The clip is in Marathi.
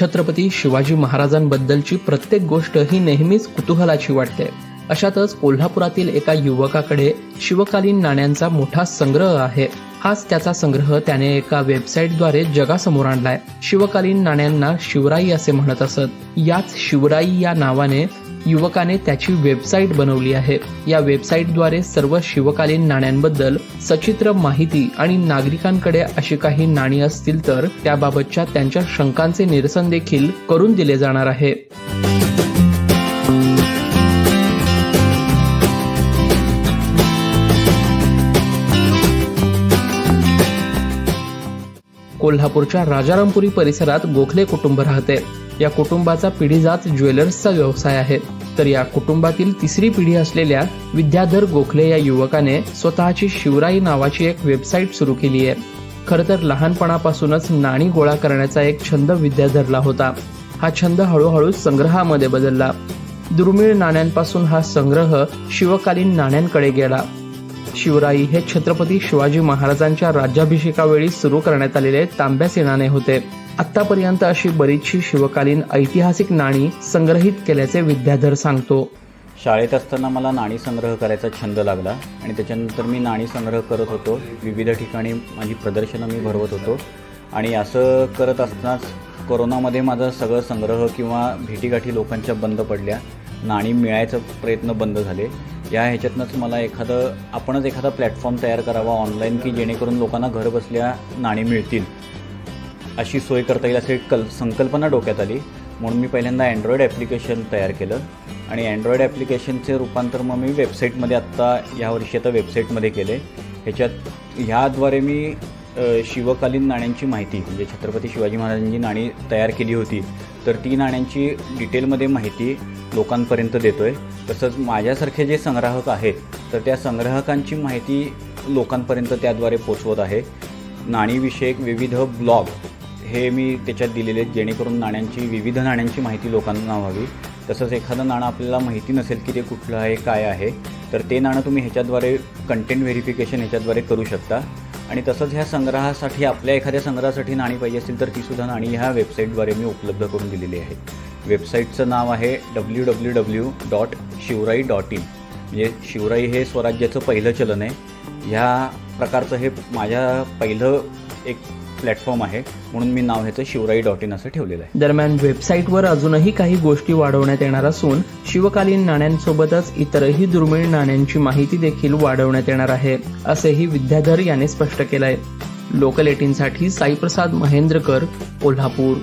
छत्रपती शिवाजी महाराजांबद्दलची प्रत्येक गोष्ट ही नेहमीच कुतूहलाची वाटते. अशातच कोल्हापुरातील एका युवकाकडे शिवकालीन नाण्यांचा मोठा संग्रह आहे. हाच त्याचा संग्रह त्याने एका वेबसाईटद्वारे जगासमोर आणलाय. शिवकालीन नाण्यांना शिवराई असे म्हणत असत. याच शिवराई या नावाने युवकाने त्याची वेबसाईट बनवली आहे. या वेबसाईटद्वारे सर्व शिवकालीन नाण्यांबद्दल सचित्र माहिती आणि नागरिकांकडे अशी काही नाणी असतील तर त्याबाबतच्या त्यांच्या शंकांचे निरसन देखील करून दिले जाणार आहे. कोल्हापूरच्या राजारामपुरी परिसरात गोखले कुटुंब राहते. या कुटुंबाचा पिढीजात ज्वेलर्सचा व्यवसाय आहे. तर या कुटुंबातील तिसरी पिढी असलेल्या विद्याधर गोखले या युवकाने स्वतःची शिवराई नावाची एक वेबसाईट सुरू केली आहे. खर तर लहानपणापासूनच नाणी गोळा करण्याचा एक छंद विद्याधरला होता. हा छंद हळूहळू संग्रहामध्ये बदलला. दुर्मिळ नाण्यांपासून हा संग्रह शिवकालीन नाण्यांकडे गेला. शिवराई हे छत्रपती शिवाजी महाराजांच्या राज्याभिषेकावेळी सुरू करण्यात आलेले तांब्या सेनाने होते. आतापर्यंत अशी बरीचशी शिवकालीन ऐतिहासिक नाणी संग्रहित केल्याचे विद्याधर सांगतो. शाळेत असताना मला नाणी संग्रह करायचा छंद लागला आणि त्याच्यानंतर मी नाणी संग्रह करत होतो. विविध ठिकाणी माझी प्रदर्शनं मी भरवत होतो. आणि असं करत असतानाच कोरोनामध्ये माझा सगळं संग्रह किंवा भेटीगाठी लोकांच्या बंद पडल्या. नाणी मिळायचा प्रयत्न बंद झाले. या ह्याच्यातनंच मला एखादं आपणच एखादा प्लॅटफॉर्म तयार करावा ऑनलाईन की जेणेकरून लोकांना घर बसल्या नाणी मिळतील. अशी सोय करता येईल अशी कल संकल्पना डोक्यात आली. म्हणून मी पहिल्यांदा अँड्रॉईड ॲप्लिकेशन तयार केलं. आणि अँड्रॉईड ॲप्लिकेशनचे रूपांतर मग मी वेबसाईटमध्ये आत्ता यावर्षी आता वेबसाईटमध्ये केले. ह्याच्यात ह्याद्वारे मी शिवकालीन नाण्यांची माहिती म्हणजे छत्रपती शिवाजी महाराजांची नाणी तयार केली होती. तर ती नाण्यांची डिटेलमध्ये माहिती लोकांपर्यंत देतो आहे तसंच माझ्यासारखे जे संग्राहक आहेत तर त्या संग्राहकांची माहिती लोकांपर्यंत त्याद्वारे पोचवत आहे. नाणीविषयक विविध ब्लॉग हे मी त्याच्यात दिलेले आहेत जेणेकरून नाण्यांची विविध नाण्यांची माहिती लोकांना व्हावी तसंच एखादं नाणं आपल्याला माहिती नसेल की ते कुठलं आहे काय आहे तर ते नाणं तुम्ही ह्याच्याद्वारे कंटेंट व्हेरिफिकेशन ह्याच्याद्वारे करू शकता. आणि तसंच ह्या संग्रहासाठी आपल्या एखाद्या संग्रहासाठी नाणी पाहिजे असतील तर तीसुद्धा नाणी ह्या वेबसाईटद्वारे मी उपलब्ध करून दिलेली आहे वेबसाईटचं नाव आहे W W W dot Shivrai dot in म्हणजे शिवराई हे स्वराज्याचं पहिलं चलन आहे. ह्या प्रकारचं हे माझ्या पहिलं एक प्लॅटफॉर्म आहे. म्हणून मी नाव ह्याचं शिवराई डॉट इन असं ठेवलेलं आहे. दरम्यान वेबसाईटवर अजूनही काही गोष्टी वाढवण्यात येणार असून शिवकालीन नाण्यांसोबतच इतरही दुर्मिळ नाण्यांची माहिती देखील वाढवण्यात येणार आहे असेही विद्याधर यांनी स्पष्ट केलंय. लोकल एटीनसाठी साईप्रसाद महेंद्रकर कोल्हापूर.